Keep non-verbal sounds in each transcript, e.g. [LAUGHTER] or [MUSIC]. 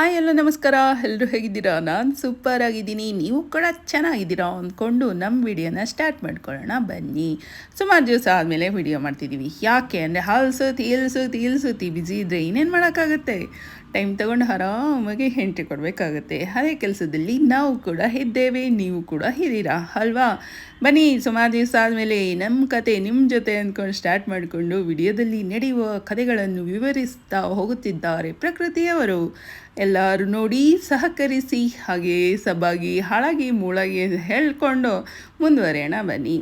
Hi ಎಲ್ಲ ನಮಸ್ಕಾರ. ಎಲ್ಲರೂ ಹೇಗಿದ್ದೀರಾ? ನಾನು ಸೂಪರ್ ಆಗಿದ್ದೀನಿ. ನೀವು ಕೂಡ ಚೆನ್ನಾಗಿದ್ದೀರಾ ಅಂದ್ಕೊಂಡು ನಮ್ಮ ವಿಡಿಯೋನ ಸ್ಟಾರ್ಟ್ ಮಾಡ್ಕೊಳ್ಳೋಣ. ಬನ್ನಿ. ಸುಮಾರು ದಿವಸ ಆದಮೇಲೆ ವಿಡಿಯೋ ಮಾಡ್ತಿದ್ದೀವಿ ಯಾಕೆ ಅಂದರೆ ಹಲ್ಸು ತೀಲ್ಸು ತೀಲ್ಸುತ್ತಿ ಬಿಸಿ ಇದ್ದರೆ ಏನೇನು ಮಾಡೋಕ್ಕಾಗುತ್ತೆ? ಟೈಮ್ ತಗೊಂಡು ಆರಾಮಾಗಿ ಎಂಟ್ರಿ ಕೊಡಬೇಕಾಗುತ್ತೆ. ಅದೇ ಕೆಲಸದಲ್ಲಿ ನಾವು ಕೂಡ ಇದ್ದೇವೆ, ನೀವು ಕೂಡ ಇದ್ದೀರಾ? ಅಲ್ವಾ? ಬನ್ನಿ ಸುಮಾರು ದಿವಸ ಆದಮೇಲೆ ನಮ್ಮ ಕತೆ ನಿಮ್ಮ ಜೊತೆ ಅಂದ್ಕೊಂಡು ಸ್ಟಾರ್ಟ್ ಮಾಡಿಕೊಂಡು ವಿಡಿಯೋದಲ್ಲಿ ನಡೆಯುವ ಕಥೆಗಳನ್ನು ವಿವರಿಸ್ತಾ ಹೋಗುತ್ತಿದ್ದಾರೆ ಪ್ರಕೃತಿಯವರು. ಎಲ್ಲರೂ ನೋಡಿ ಸಹಕರಿಸಿ, ಹಾಗೆ ಸಬ್ಬಾಗಿ ಹಾಳಾಗಿ, ಮೂಳಾಗಿ ಹೇಳ್ಕೊಂಡು ಮುಂದುವರೆಯೋಣ ಬನ್ನಿ.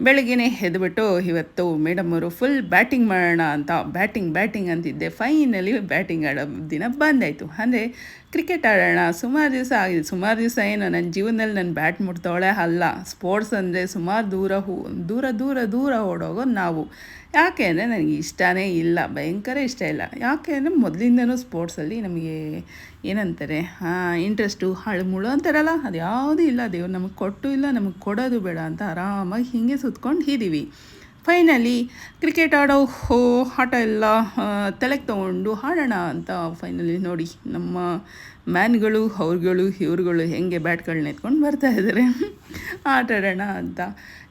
ಬೆಳಗ್ಗೆನೆ ಎದ್ಬಿಟ್ಟು ಇವತ್ತು ಮೇಡಮ್ ಅವರು ಫುಲ್ ಬ್ಯಾಟಿಂಗ್ ಮಾಡೋಣ ಅಂತ ಬ್ಯಾಟಿಂಗ್ ಬ್ಯಾಟಿಂಗ್ ಅಂತಿದ್ದೆ. ಫೈನಲಿ ಬ್ಯಾಟಿಂಗ್ ಆಡೋ ದಿನ ಬಂದಾಯಿತು. ಅಂದರೆ ಕ್ರಿಕೆಟ್ ಆಡೋಣ. ಸುಮಾರು ದಿವಸ ಆಗಿದೆ. ಸುಮಾರು ದಿವಸ ಏನು ನನ್ನ ಜೀವನದಲ್ಲಿ ನಾನು ಬ್ಯಾಟ್ ಮುಟ್ತಾವಳೆ ಅಲ್ಲ. ಸ್ಪೋರ್ಟ್ಸ್ ಅಂದರೆ ಸುಮಾರು ದೂರ ಹೂ, ದೂರ ದೂರ ದೂರ ಓಡೋಗೋದು ನಾವು. ಯಾಕೆ ಅಂದರೆ ನನಗೆ ಇಷ್ಟನೇ ಇಲ್ಲ. ಭಯಂಕರ ಇಷ್ಟ ಇಲ್ಲ. ಯಾಕೆ ಅಂದರೆ ಮೊದಲಿಂದನೂ ಸ್ಪೋರ್ಟ್ಸಲ್ಲಿ ನಮಗೆ ಏನಂತಾರೆ ಇಂಟ್ರೆಸ್ಟು ಹಳು ಮುಳು ಅಂತಾರಲ್ಲ ಅದು ಯಾವುದೂ ಇಲ್ಲ. ದೇವ್ರು ನಮಗೆ ಕೊಟ್ಟು ಇಲ್ಲ, ನಮಗೆ ಕೊಡೋದು ಬೇಡ ಅಂತ ಆರಾಮಾಗಿ ಹೀಗೆ ಸುತ್ಕೊಂಡು ಇದ್ದೀವಿ. ಫೈನಲಿ ಕ್ರಿಕೆಟ್ ಆಡೋ ಹೋ ಆಟ ಎಲ್ಲ ತಲೆಗೆ ತೊಗೊಂಡು ಆಡೋಣ ಅಂತ ಫೈನಲಿ ನೋಡಿ ನಮ್ಮ ಮ್ಯಾನ್ಗಳು, ಅವ್ರುಗಳು, ಇವ್ರುಗಳು ಹೆಂಗೆ ಬ್ಯಾಟ್ಗಳನ್ನ ಎತ್ಕೊಂಡು ಬರ್ತಾ ಇದ್ದಾರೆ. ಆಟ ಆಡೋಣ ಅಂತ.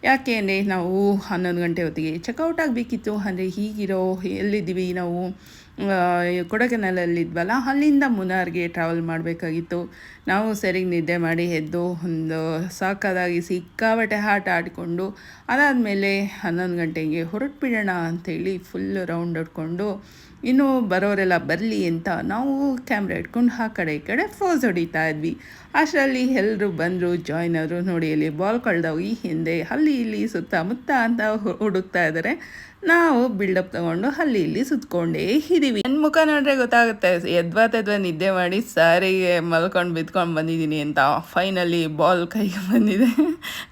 ಯಾಕೆ ಅಂದರೆ ನಾವು ಹನ್ನೊಂದು ಗಂಟೆ ಹೊತ್ತಿಗೆ ಚೆಕ್ಔಟ್ ಆಗಬೇಕಿತ್ತು. ಅಂದರೆ ಹೀಗಿರೋ ಎಲ್ಲಿದ್ದೀವಿ ನಾವು? ಕೊಡಗನಲ್ಲಿದ್ವಲ್ಲ? ಅಲ್ಲಿಂದ ಮುನಾರ್ಗೆ ಟ್ರಾವೆಲ್ ಮಾಡಬೇಕಾಗಿತ್ತು. ನಾವು ಸರಿಗೆ ನಿದ್ದೆ ಮಾಡಿ ಎದ್ದು ಒಂದು ಸಾಕಾದಾಗಿ ಸಿಕ್ಕಾಬಟ್ಟೆ ಆಟ ಆಡಿಕೊಂಡು, ಅದಾದಮೇಲೆ ಹನ್ನೊಂದು ಗಂಟೆಗೆ ಹೊರಟುಬಿಡೋಣ ಅಂಥೇಳಿ ಫುಲ್ ರೌಂಡ್ ಹೊಡ್ಕೊಂಡು, ಇನ್ನು ಬರೋರೆಲ್ಲ ಬರಲಿ ಅಂತ ನಾವು ಕ್ಯಾಮ್ರಾ ಇಟ್ಕೊಂಡು ಆ ಕಡೆ ಈ ಕಡೆ ಫೋಸ್ ಹೊಡಿತಾ ಇದ್ವಿ. ಅಷ್ಟರಲ್ಲಿ ಎಲ್ಲರೂ ಬಂದರು ಜಾಯ್ನ್ ಆದರು ನೋಡಿ ಅಲ್ಲಿ ಬಾಲ್ ಕಳೆದವು. ಈ ಹಿಂದೆ ಅಲ್ಲಿ ಇಲ್ಲಿ ಸುತ್ತಮುತ್ತ ಅಂತ ಹುಡುಕ್ತಾ ಇದ್ದಾರೆ ನಾವು ಬಿಲ್ಡಪ್ ತಗೊಂಡು ಅಲ್ಲಿ ಇಲ್ಲಿ ಸುತ್ಕೊಂಡೇ ಇದ್ದೀವಿ. ನನ್ನ ಮುಖ ನೋಡ್ರೆ ಗೊತ್ತಾಗುತ್ತೆ. ಎದ್ವಾ ತೆದ್ವಾ ನಿದ್ದೆ ಮಾಡಿ ಸಾರಿಗೆ ಮಲ್ಕೊಂಡು ಬಿದ್ಕೊಂಡು ಬಂದಿದ್ದೀನಿ ಅಂತ ಫೈನಲಿ ಬಾಲ್ ಕೈಗೆ ಬಂದಿದೆ.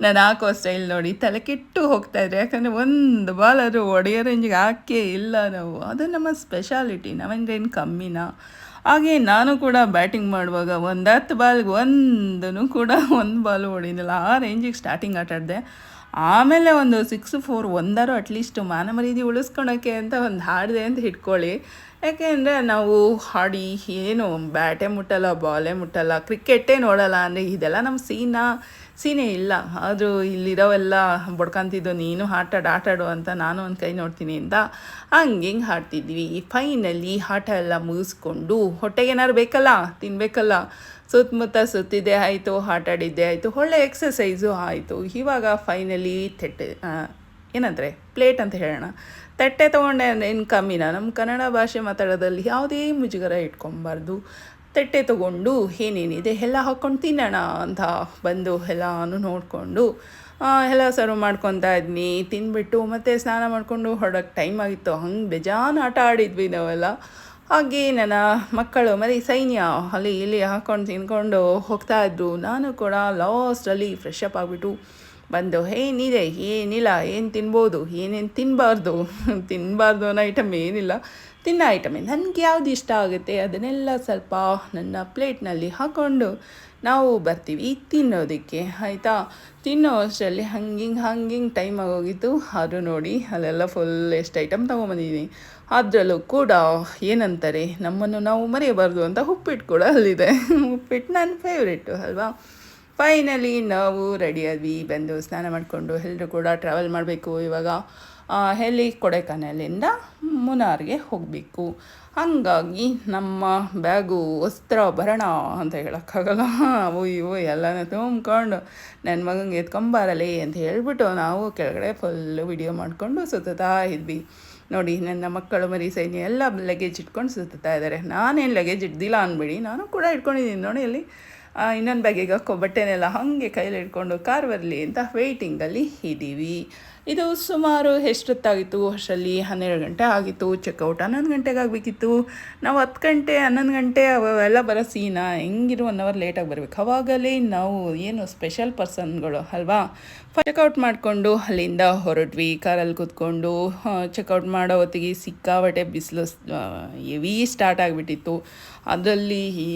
ನಾನು ಹಾಕೋ ಸ್ಟೈಲ್ ನೋಡಿ ತಲೆ ಕೆಟ್ಟು ಹೋಗ್ತಾ ಇದ್ರೆ. ಯಾಕಂದರೆ ಒಂದು ಬಾಲ್ ಆದರೂ ಒಡೆಯೋ ರೇಂಜಿಗೆ ಹಾಕೇ ಇಲ್ಲ ನಾವು. ಅದು ನಮ್ಮ ಸ್ಪೆಷಾಲಿಟಿ ನಾವೇನು ಕಮ್ಮಿನ? ಹಾಗೆ ನಾನು ಕೂಡ ಬ್ಯಾಟಿಂಗ್ ಮಾಡುವಾಗ ಒಂದು ಹತ್ತು ಬಾಲ್ಗೆ ಒಂದನ್ನು ಕೂಡ ಒಂದು ಬಾಲು ಹೊಡಿದಿಲ್ಲ ಆ ರೇಂಜಿಗೆ ಸ್ಟಾರ್ಟಿಂಗ್ ಆಟ ಆಡಿದೆ. ಆಮೇಲೆ ಒಂದು ಸಿಕ್ಸ್ ಫೋರ್ ಒಂದಾರು ಅಟ್ಲೀಸ್ಟ್ ಮಾನ ಮರ್ಯಾದೆ ಉಳಿಸ್ಕೊಳಕ್ಕೆ ಅಂತ ಒಂದು ಹಾಡಿದೆ ಅಂತ ಹಿಡ್ಕೊಳ್ಳಿ. ಯಾಕೆಂದರೆ ನಾವು ಹಾಡಿ ಏನು ಬ್ಯಾಟೆ ಮುಟ್ಟಲ್ಲ, ಬಾಲೇ ಮುಟ್ಟಲ್ಲ, ಕ್ರಿಕೆಟೇ ನೋಡಲ್ಲ ಅಂದರೆ ಇದೆಲ್ಲ ನಮ್ಮ ಸೀನಾ, ಸೀನೇ ಇಲ್ಲ. ಆದರೂ ಇಲ್ಲಿರೋವೆಲ್ಲ ಬಡ್ಕೊಂತಿದ್ದು, ನೀನು ಆಟಾಡು ಆಟಾಡು ಅಂತ ನಾನು ಒಂದು ಕೈ ನೋಡ್ತೀನಿ ಅಂತ ಹಂಗೆ ಹಿಂಗೆ ಹಾಡ್ತಿದ್ವಿ. ಫೈನಲಿ ಆಟ ಎಲ್ಲ ಮುಗಿಸ್ಕೊಂಡು ಹೊಟ್ಟೆಗೆ ಏನಾದ್ರು ಬೇಕಲ್ಲ ತಿನ್ನಬೇಕಲ್ಲ ಸುತ್ತಮುತ್ತ ಸುತ್ತಿದ್ದೆ ಆಯಿತು ಆಟಾಡಿದ್ದೆ ಆಯಿತು, ಒಳ್ಳೆ ಎಕ್ಸಸೈಸು ಆಯಿತು. ಇವಾಗ ಫೈನಲಿ ತೆಟ್ಟೆ ಏನಂದರೆ ಪ್ಲೇಟ್ ಅಂತ ಹೇಳೋಣ. ತಟ್ಟೆ ತೊಗೊಂಡೆ ಏನು ಕಮ್ಮಿನ. ನಮ್ಮ ಕನ್ನಡ ಭಾಷೆ ಮಾತಾಡೋದಲ್ಲಿ ಯಾವುದೇ ಮುಜುಗರ ಇಟ್ಕೊಬಾರ್ದು. ತಟ್ಟೆ ತೊಗೊಂಡು ಏನೇನಿದೆ ಎಲ್ಲ ಹಾಕ್ಕೊಂಡು ತಿನ್ನೋಣ ಅಂತ ಬಂದು ಎಲ್ಲನೂ ನೋಡಿಕೊಂಡು ಎಲ್ಲ ಸರ್ವ್ ಮಾಡ್ಕೊತಾ ಇದ್ನಿ. ತಿಂದ್ಬಿಟ್ಟು ಮತ್ತು ಸ್ನಾನ ಮಾಡಿಕೊಂಡು ಹೊರಡೋಕ್ಕೆ ಟೈಮ್ ಆಗಿತ್ತು. ಹಂಗೆ ಬೇಜಾನ್ ಆಟ ಆಡಿದ್ವಿ ನಾವೆಲ್ಲ. ಹಾಗೆ ನನ್ನ ಮಕ್ಕಳು ಮರಿ ಸೈನ್ಯ ಅಲ್ಲಿ ಇಲ್ಲಿ ಹಾಕ್ಕೊಂಡು ತಿನ್ಕೊಂಡು ಹೋಗ್ತಾ ನಾನು ಕೂಡ ಲಾಸ್ಟಲ್ಲಿ ಫ್ರೆಶ್ ಅಪ್ ಆಗಿಬಿಟ್ಟು ಬಂದು ಏನಿದೆ ಏನಿಲ್ಲ, ಏನು ತಿನ್ಬೋದು, ಏನೇನು ತಿನ್ನಬಾರ್ದು ತಿನ್ನಬಾರ್ದು ಅನ್ನೋ ಐಟಮ್ ಏನಿಲ್ಲ, ತಿನ್ನೋ ಐಟಮೇ ನನಗೆ ಯಾವ್ದು ಇಷ್ಟ ಆಗುತ್ತೆ, ಅದನ್ನೆಲ್ಲ ಸ್ವಲ್ಪ ನನ್ನ ಪ್ಲೇಟ್ನಲ್ಲಿ ಹಾಕ್ಕೊಂಡು ನಾವು ಬರ್ತೀವಿ ತಿನ್ನೋದಕ್ಕೆ, ಆಯಿತಾ? ತಿನ್ನೋ ಅಷ್ಟರಲ್ಲಿ ಹಂಗಿಂಗ್, ಹಂಗಿಂಗೆ ಟೈಮ್ ಆಗೋಗಿತ್ತು. ಆದರೂ ನೋಡಿ, ಅಲ್ಲೆಲ್ಲ ಫುಲ್ ಎಷ್ಟು ಐಟಮ್ ತೊಗೊಂಬಂದಿದ್ದೀನಿ. ಅದರಲ್ಲೂ ಕೂಡ ಏನಂತಾರೆ, ನಮ್ಮನ್ನು ನಾವು ಮರೆಯಬಾರ್ದು ಅಂತ ಉಪ್ಪಿಟ್ಟು ಕೂಡ ಅಲ್ಲಿದೆ. [LAUGHS] ಉಪ್ಪಿಟ್ಟು ನನ್ನ ಫೇವ್ರೇಟು ಅಲ್ವಾ? ಫೈನಲಿ ನಾವು ರೆಡಿ ಆದ್ವಿ. ಬಂದು ಸ್ನಾನ ಮಾಡಿಕೊಂಡು ಎಲ್ಲರೂ ಕೂಡ ಟ್ರಾವೆಲ್ ಮಾಡಬೇಕು. ಇವಾಗ ಎಲ್ಲಿ ಕೊಡೆಕಾನಲಿಂದ ಮುನಾರ್ಗೆ ಹೋಗಬೇಕು. ಹಾಗಾಗಿ ನಮ್ಮ ಬ್ಯಾಗು ವಸ್ತ್ರ ಭರಣ ಅಂತ ಹೇಳೋಕ್ಕಾಗಲ್ಲ. ಅವು ಇವು ಎಲ್ಲನೂ ತುಂಬ್ಕೊಂಡು ನನ್ನ ಮಗಂಗೆ ಎತ್ಕೊಂಬಾರಲಿ ಅಂತ ಹೇಳ್ಬಿಟ್ಟು ನಾವು ಕೆಳಗಡೆ ಫುಲ್ಲು ವಿಡಿಯೋ ಮಾಡಿಕೊಂಡು ಸುತ್ತಾ ಇದ್ವಿ. ನೋಡಿ, ನನ್ನ ಮಕ್ಕಳು, ಮರಿ, ಸೈನ್ಯ ಎಲ್ಲ ಲಗೇಜ್ ಇಟ್ಕೊಂಡು ಸುತ್ತಾ ಇದ್ದಾರೆ. ನಾನೇನು ಲಗೇಜ್ ಇಡ್ದಿಲ್ಲ ಅಂದ್ಬಿಡಿ ನಾನು ಕೂಡ ಇಟ್ಕೊಂಡಿದ್ದೀನಿ. ನೋಡಿ, ಅಲ್ಲಿ ಇನ್ನೊಂದು ಬ್ಯಾಗಿಗೆ ಹಾಕೋ ಬಟ್ಟೆನೆಲ್ಲ ಹಾಗೆ ಕೈಲಿ ಇಟ್ಕೊಂಡು ಕಾರ್ ಬರಲಿ ಅಂತ ವೆಯ್ಟಿಂಗಲ್ಲಿ ಇದ್ದೀವಿ. ಇದು ಸುಮಾರು ಎಷ್ಟೊತ್ತಾಗಿತ್ತು? ಅಷ್ಟರಲ್ಲಿ ಹನ್ನೆರಡು ಗಂಟೆ ಆಗಿತ್ತು ಚೆಕ್ಔಟ್ ಹನ್ನೊಂದು ಗಂಟೆಗೆ ಆಗಬೇಕಿತ್ತು. ನಾವು ಹತ್ತು ಗಂಟೆ, ಹನ್ನೊಂದು ಗಂಟೆ ಅವೆಲ್ಲ ಬರೋ ಸೀನಾ ಹೆಂಗಿರು ಒನ್ ಅವರ್ ಲೇಟಾಗಿ ಬರಬೇಕು. ಅವಾಗಲೇ ನಾವು ಏನು ಸ್ಪೆಷಲ್ ಪರ್ಸನ್ಗಳು ಅಲ್ವಾ? ಚೆಕ್ಔಟ್ ಮಾಡಿಕೊಂಡು ಅಲ್ಲಿಂದ ಹೊರಟ್ವಿ. ಕಾರಲ್ಲಿ ಕೂತ್ಕೊಂಡು ಚೆಕ್ಔಟ್ ಮಾಡೋ ಹೊತ್ತಿಗೆ ಸಿಕ್ಕಾಬಟ್ಟೆ ಬಿಸಿಲು ಹೆವಿ ಸ್ಟಾರ್ಟ್ ಆಗಿಬಿಟ್ಟಿತ್ತು. ಅದರಲ್ಲಿ ಈ,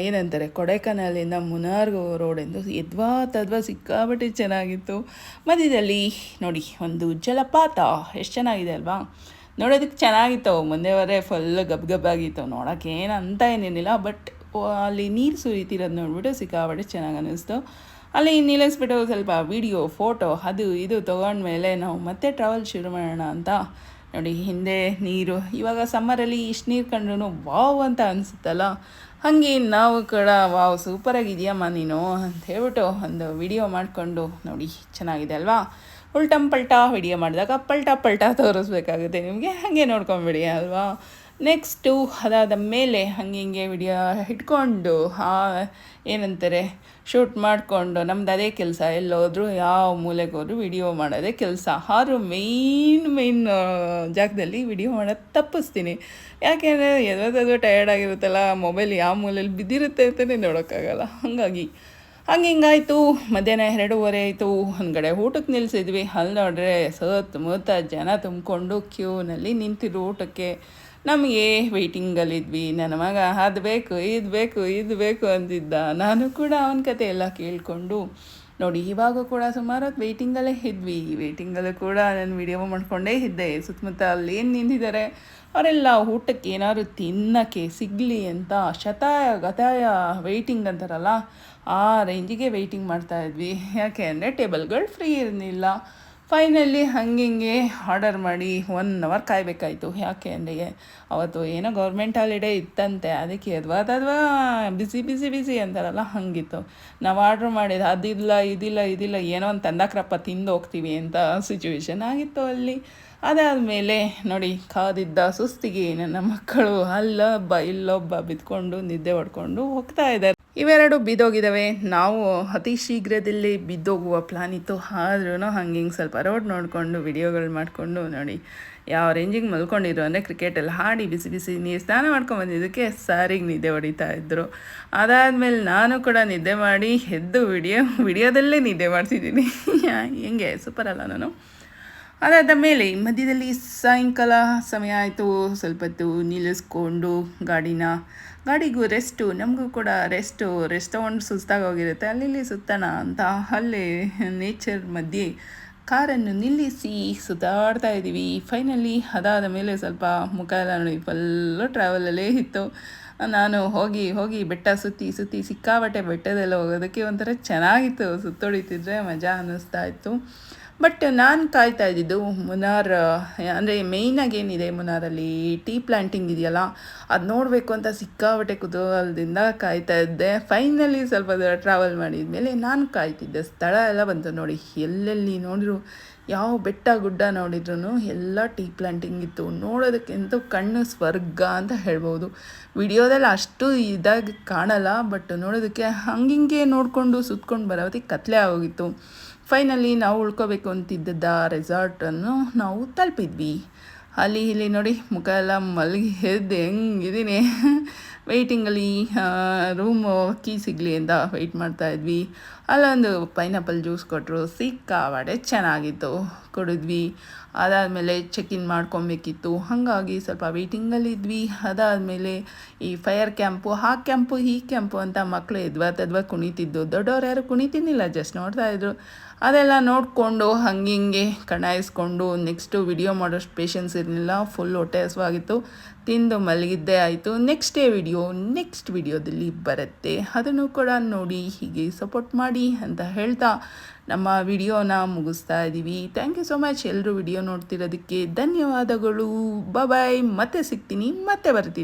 ಏನಂತಾರೆ, ಕೊಡೈಕನಾಲಿಂದ ಮುನಾರ್ ರೋಡೆಂದು ಎದ್ವಾ ತದ್ವಾ ಸಿಕ್ಕಾಬಟ್ಟೆ ಚೆನ್ನಾಗಿತ್ತು. ಮಧ್ಯದಲ್ಲಿ ನೋಡಿ ಒಂದು ಜಲಪಾತ. ಎಷ್ಟು ಚೆನ್ನಾಗಿದೆ ಅಲ್ವಾ? ನೋಡೋದಕ್ಕೆ ಚೆನ್ನಾಗಿತ್ತು. ಮುಂದೆವರೆ ಫುಲ್ ಗಬ್ ಗಬ್ಬಾಗಿತ್ತು ನೋಡೋಕೆ ಏನು ಅಂತ ಏನೇನಿಲ್ಲ ಬಟ್ ಅಲ್ಲಿ ನೀರು ಸುರಿತಿರೋದು ನೋಡಿಬಿಟ್ಟು ಸಿಕ್ಕಾಪಟ್ಟೆ ಚೆನ್ನಾಗಿ ಅನ್ನಿಸ್ತು ಅಲ್ಲಿ ನಿಲ್ಲಿಸ್ಬಿಟ್ಟು ಸ್ವಲ್ಪ ವಿಡಿಯೋ ಫೋಟೋ ಅದು ಇದು ತೊಗೊಂಡ್ಮೇಲೆ ನಾವು ಮತ್ತೆ ಟ್ರಾವೆಲ್ ಶುರು ಮಾಡೋಣ ಅಂತ ನೋಡಿ, ಹಿಂದೆ ನೀರು. ಇವಾಗ ಸಮ್ಮರಲ್ಲಿ ಇಷ್ಟು ನೀರು ಕಂಡ್ರೂ ವಾವ್ ಅಂತ ಅನಿಸುತ್ತಲ್ಲ? ಹಾಗೆ ನಾವು ಕೂಡ, ವಾವ್ ಸೂಪರಾಗಿದೆಯಮ್ಮ ನೀನು ಅಂತ ಹೇಳ್ಬಿಟ್ಟು ಒಂದು ವಿಡಿಯೋ ಮಾಡಿಕೊಂಡು ನೋಡಿ, ಚೆನ್ನಾಗಿದೆ ಅಲ್ವಾ? ಉಲ್ಟಂ ಪಲ್ಟಾ ವಿಡಿಯೋ ಮಾಡಿದಾಗ ಪಲ್ಟಾ ಪಲ್ಟಾ ತೋರಿಸ್ಬೇಕಾಗುತ್ತೆ ನಿಮಗೆ. ಹಾಗೆ ನೋಡ್ಕೊಂಬಿಡಿ ಅಲ್ವಾ? ನೆಕ್ಸ್ಟು ಅದಾದ ಮೇಲೆ ಹಂಗೆ ಹಿಂಗೆ ವಿಡಿಯೋ ಇಟ್ಕೊಂಡು ಏನಂತಾರೆ, ಶೂಟ್ ಮಾಡಿಕೊಂಡು, ನಮ್ದು ಅದೇ ಕೆಲಸ, ಎಲ್ಲೋದ್ರೂ ಯಾವ ಮೂಲೆಗೆ ವಿಡಿಯೋ ಮಾಡೋದೇ ಕೆಲಸ. ಆದರೂ ಮೇಯ್ನ್ ಮೇಯ್ನ್ ಜಾಗದಲ್ಲಿ ವಿಡಿಯೋ ಮಾಡೋದು ತಪ್ಪಿಸ್ತೀನಿ. ಯಾಕೆಂದರೆ ಎದಾದ್ರು ಟಯರ್ಡ್ ಆಗಿರುತ್ತಲ್ಲ ಮೊಬೈಲ್ ಯಾವ ಮೂಲೆಯಲ್ಲಿ ಬಿದ್ದಿರುತ್ತೆ ಅಂತಲೇ ನೋಡೋಕ್ಕಾಗಲ್ಲ. ಹಾಗಾಗಿ, ಹಂಗೆ ಹಿಂಗಾಯಿತು. ಮಧ್ಯಾಹ್ನ ಎರಡೂವರೆ ಆಯಿತು. ಒಂದ್ಗಡೆ ಊಟಕ್ಕೆ ನಿಲ್ಲಿಸಿದ್ವಿ ಅಲ್ಲಿ ನೋಡ್ರೆ ಸತ್ ಮೂತ ಜನ ತುಂಬಿಕೊಂಡು ಕ್ಯೂನಲ್ಲಿ ನಿಂತಿರು ಊಟಕ್ಕೆ. ನಮಗೆ ವೆಯ್ಟಿಂಗಲ್ಲಿದ್ವಿ ನನ್ನ ಮಗ ಅದು ಬೇಕು, ಇದು ಬೇಕು ಇದು ಬೇಕು ಅಂದಿದ್ದ. ನಾನು ಕೂಡ ಅವನ ಕತೆ ಎಲ್ಲ ಕೇಳಿಕೊಂಡು, ನೋಡಿ ಇವಾಗ ಕೂಡ ಸುಮಾರು ಹೊತ್ತು ವೆಯ್ಟಿಂಗಲ್ಲೇ ಇದ್ವಿ. ವೆಯ್ಟಿಂಗಲ್ಲೂ ಕೂಡ ನಾನು ವಿಡಿಯೋ ಮಾಡಿಕೊಂಡೇ ಇದ್ದೆ. ಸುತ್ತಮುತ್ತ ಅಲ್ಲಿ ಏನು ನಿಂತಿದ್ದಾರೆ, ಅವರೆಲ್ಲ ಊಟಕ್ಕೆ ಏನಾದ್ರು ತಿನ್ನೋಕ್ಕೆ ಸಿಗಲಿ ಅಂತ ಶತಾಯ, ಗತಾಯ ವೆಯ್ಟಿಂಗ್ ಅಂತಾರಲ್ಲ, ಆ ರೇಂಜಿಗೆ ವೆಯ್ಟಿಂಗ್ ಮಾಡ್ತಾಯಿದ್ವಿ ಯಾಕೆ ಅಂದರೆ ಟೇಬಲ್ಗಳು ಫ್ರೀ ಇರಲಿಲ್ಲ. ಫೈನಲಿ ಹಂಗೆ ಆರ್ಡರ್ ಮಾಡಿ ಒನ್ ಅವರ್ ಕಾಯಬೇಕಾಯಿತು. ಯಾಕೆ ಅಂದರೆ ಅವತ್ತು ಏನೋ ಗೌರ್ಮೆಂಟ್ ಹಾಲಿಡೇ ಇತ್ತಂತೆ. ಅದಕ್ಕೆ ಅದ್ವಾ ಅಥವಾ ಬಿಸಿ ಬಿಸಿ ಬಿಸಿ ಅಂತಾರಲ್ಲ, ಹಂಗಿತ್ತು. ನಾವು ಆರ್ಡ್ರ್ ಮಾಡಿದ ಅದಿಲ್ಲ, ಇದಿಲ್ಲ ಇದಿಲ್ಲ, ಏನೋ ಒಂದು ತಂದಾಕ್ರಪ್ಪ ತಿಂದು ಹೋಗ್ತೀವಿ ಅಂತ ಸಿಚುವೇಶನ್ ಆಗಿತ್ತು ಅಲ್ಲಿ. ಅದಾದಮೇಲೆ ನೋಡಿ, ಕಾದಿದ್ದ ಸುಸ್ತಿಗೆ ನನ್ನ ಮಕ್ಕಳು ಅಲ್ಲೊಬ್ಬ, ಇಲ್ಲೊಬ್ಬ ಬಿದ್ಕೊಂಡು ನಿದ್ದೆ ಹೊಡ್ಕೊಂಡು ಹೋಗ್ತಾ ಇದ್ದಾರೆ. ಇವೆರಡು ಬಿದ್ದೋಗಿದ್ದಾವೆ. ನಾವು ಅತಿ ಶೀಘ್ರದಲ್ಲಿ ಬಿದ್ದೋಗುವ ಪ್ಲಾನ್ ಇತ್ತು. ಆದ್ರೂ ಹಂಗೆ ಹಿಂಗೆ ಸ್ವಲ್ಪ ರೋಡ್ ನೋಡಿಕೊಂಡು ವಿಡಿಯೋಗಳು ಮಾಡಿಕೊಂಡು ನೋಡಿ ಯಾವ ರೇಂಜಿಗೆ ಮಲ್ಕೊಂಡಿದ್ರು ಅಂದರೆ ಕ್ರಿಕೆಟಲ್ಲಿ ಹಾಡಿ ಬಿಸಿ ಬಿಸಿ ನೀರು ಸ್ನಾನ ಮಾಡ್ಕೊಂಡು ಬಂದಿದ್ದಕ್ಕೆ ಸಾರಿಗೆ ನಿದ್ದೆ ಹೊಡಿತಾ ಇದ್ದರು ಅದಾದಮೇಲೆ ನಾನು ಕೂಡ ನಿದ್ದೆ ಮಾಡಿ ಎದ್ದು ವಿಡಿಯೋ ವಿಡಿಯೋದಲ್ಲೇ ನಿದ್ದೆ ಮಾಡ್ತಿದ್ದೀನಿ. [LAUGHS] ಹೆಂಗೆ? ಸೂಪರ್ ಅಲ್ಲ ನಾನು. ಅದಾದ ಮೇಲೆ ಮಧ್ಯದಲ್ಲಿ ಸಾಯಂಕಾಲ ಸಮಯ ಆಯಿತು. ಸ್ವಲ್ಪ ಹೊತ್ತು ನಿಲ್ಲಿಸ್ಕೊಂಡು ಗಾಡಿನ ಗಾಡಿಗೂ ರೆಸ್ಟು ನಮಗೂ ಕೂಡ ರೆಸ್ಟು ರೆಸ್ಟ್ ತೊಗೊಂಡು ಸುಸ್ತಾಗಿ ಹೋಗಿರುತ್ತೆ. ಅಲ್ಲಿ ಸುತ್ತಣ ಸುತ್ತೋಣ ಅಂತ ಅಲ್ಲೇ ನೇಚರ್ ಮಧ್ಯೆ ಕಾರನ್ನು ನಿಲ್ಲಿಸಿ ಸುತ್ತಾಡ್ತಾ ಇದ್ದೀವಿ. ಫೈನಲಿ ಅದಾದ ಮೇಲೆ ಸ್ವಲ್ಪ ಮುಖ ಎಲ್ಲ ನೋಡಿ ಫುಲ್ಲು ಟ್ರಾವೆಲಲ್ಲೇ ಇತ್ತು. ನಾನು ಹೋಗಿ ಹೋಗಿ ಬೆಟ್ಟ ಸುತ್ತಿ ಸುತ್ತಿ ಸಿಕ್ಕಾಬಟ್ಟೆ ಬೆಟ್ಟದೆಲ್ಲ ಹೋಗೋದಕ್ಕೆ ಒಂಥರ ಚೆನ್ನಾಗಿತ್ತು. ಸುತ್ತೊಡಿತಿದ್ರೆ ಮಜಾ ಅನ್ನಿಸ್ತಾ ಇತ್ತು. ಬಟ್ ನಾನು ಕಾಯ್ತಾ ಇದ್ದಿದ್ದು, ಮುನಾರ್, ಅಂದರೆ ಮೇಯ್ನಾಗಿ ಏನಿದೆ ಮುನಾರಲ್ಲಿ ಟೀ ಪ್ಲ್ಯಾಂಟಿಂಗ್ ಇದೆಯಲ್ಲ, ಅದು ನೋಡಬೇಕು ಅಂತ ಸಿಕ್ಕಾಪಟ್ಟೆ ಕುತೂಹಲದಿಂದ ಕಾಯ್ತಾ ಇದ್ದೆ. ಫೈನಲಿ ಸ್ವಲ್ಪ ಟ್ರಾವೆಲ್ ಮಾಡಿದ ಮೇಲೆ ನಾನು ಕಾಯ್ತಿದ್ದೆ. ಸ್ಥಳ ಎಲ್ಲ ಬಂತು ನೋಡಿ, ಎಲ್ಲೆಲ್ಲಿ ನೋಡಿದ್ರು, ಯಾವ ಬೆಟ್ಟ ಗುಡ್ಡ ನೋಡಿದ್ರು ಎಲ್ಲ ಟೀ ಪ್ಲ್ಯಾಂಟಿಂಗ್ ಇತ್ತು. ನೋಡೋದಕ್ಕೆಂತೂ ಕಣ್ಣು ಸ್ವರ್ಗ ಅಂತ ಹೇಳ್ಬೋದು. ವಿಡಿಯೋದಲ್ಲಿ ಅಷ್ಟು ಇದಾಗಿ ಕಾಣಲ್ಲ ಬಟ್ ನೋಡೋದಕ್ಕೆ ಹಂಗಿಂಗೆ ನೋಡಿಕೊಂಡು ಸುತ್ಕೊಂಡು ಬರೋದಕ್ಕೆ ಕತ್ಲೆ ಆಗೋಗಿತ್ತು. ಫೈನಲಿ ನಾವು ಉಳ್ಕೋಬೇಕು ಅಂತಿದ್ದ ರೆಸಾರ್ಟನ್ನು ನಾವು ತಲುಪಿದ್ವಿ. ಅಲ್ಲಿ, ಇಲ್ಲಿ ನೋಡಿ, ಮುಖ ಎಲ್ಲ ಮಲಗಿ ಎದ್ದು, ಹೆಂಗಿದ್ದೀನಿ. ವೆಯ್ಟಿಂಗಲ್ಲಿ ರೂಮು ಕೀ ಸಿಗಲಿ ಅಂತ ವೆಯ್ಟ್ ಮಾಡ್ತಾಯಿದ್ವಿ ಅಲ್ಲೊಂದು ಪೈನಾಪಲ್ ಜ್ಯೂಸ್ ಕೊಟ್ಟರು ಸಿಕ್ಕಾವಾಡೆ ಚೆನ್ನಾಗಿತ್ತು. ಕುಡಿದ್ವಿ. ಅದಾದಮೇಲೆ ಚೆಕ್ ಇನ್ ಮಾಡ್ಕೊಬೇಕಿತ್ತು. ಹಾಗಾಗಿ ಸ್ವಲ್ಪ ವೆಯ್ಟಿಂಗಲ್ಲಿದ್ವಿ ಅದಾದಮೇಲೆ ಈ ಫೈರ್ ಕ್ಯಾಂಪು ಆ ಕ್ಯಾಂಪು ಈ ಕ್ಯಾಂಪು ಅಂತ ಮಕ್ಕಳು ಎದ್ವಾ, ತದ್ವಾ ಕುಣಿತಿದ್ದು. ದೊಡ್ಡವ್ರು ಯಾರು ಕುಣಿತಿದ್ದಿಲ್ಲ ಜಸ್ಟ್ ನೋಡ್ತಾಯಿದ್ರು ಅದೆಲ್ಲ ನೋಡಿಕೊಂಡು ಹಂಗೆ ಹಿಂಗೆ ಕಣಾಯಿಸ್ಕೊಂಡು ನೆಕ್ಸ್ಟು ವಿಡಿಯೋ ಮಾಡೋಷ್ಟು ಪೇಷನ್ಸ್ ಇರಲಿಲ್ಲ ಫುಲ್ ಹೊಟ್ಟೆ ಹಸುವಾಗಿತ್ತು ತಿಂದು ಮಲಗಿದ್ದೇ ಆಯಿತು. ನೆಕ್ಸ್ಟ್ ಡೇ ವಿಡಿಯೋ ನೆಕ್ಸ್ಟ್ ವಿಡಿಯೋದಲ್ಲಿ ಬರುತ್ತೆ. ಅದನ್ನು ಕೂಡ ನೋಡಿ, ಹೀಗೆ ಸಪೋರ್ಟ್ ಮಾಡಿ ಅಂತ ಹೇಳ್ತಾ ನಮ್ಮ ವಿಡಿಯೋನ ಮುಗಿಸ್ತಾ ಇದ್ದೀವಿ ಥ್ಯಾಂಕ್ ಯು ಸೊ ಮಚ್ ಎಲ್ಲರೂ ವಿಡಿಯೋ ನೋಡ್ತಿರೋದಕ್ಕೆ ಧನ್ಯವಾದಗಳು. ಬಾಯ್ ಮತ್ತೆ ಸಿಗ್ತೀನಿ, ಮತ್ತೆ ಬರ್ತೀನಿ.